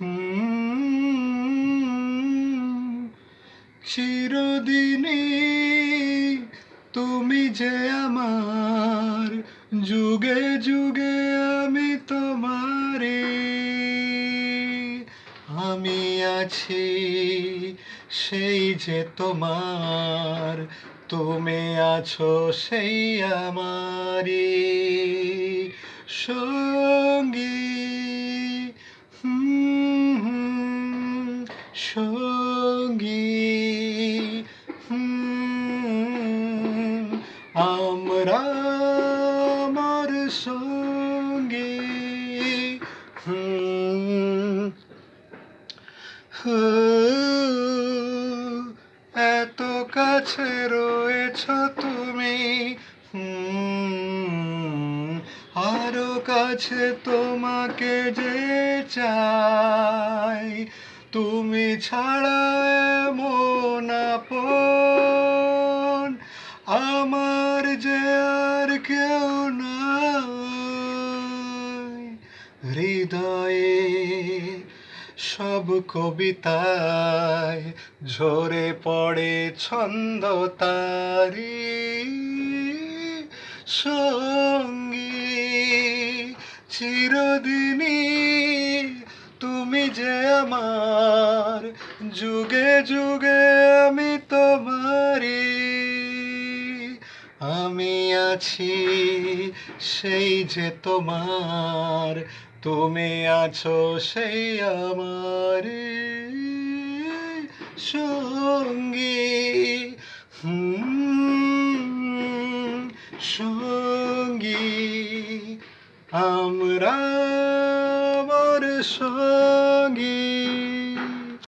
হুম, চিরদিনই তুমি যে আমার যুগে যুগে আমি তোমারে। আমি আছি সেই যে তোমার তুমি আছো সেই আমারই। সঙ্গী সঙ্গী। আমরা আমার সঙ্গী। এত কাছে রয়েছ তুমি। আরও কাছে তোমাকে যে চাই। তুমি ছাড়া এমন আপন, আমার যে আর কেউ নাই। হৃদয়ে সব কবিতায় ঝরে পড়ে ছন্দ তারি। সঙ্গী চিরদিনই তুমি যে আমার, যুগে যুগে আমি তোমারি আমি আছি সেই যে তোমার, তুমি আছো সেই আমার সঙ্গী সঙ্গী। আমরা আমার সঙ্গী longing.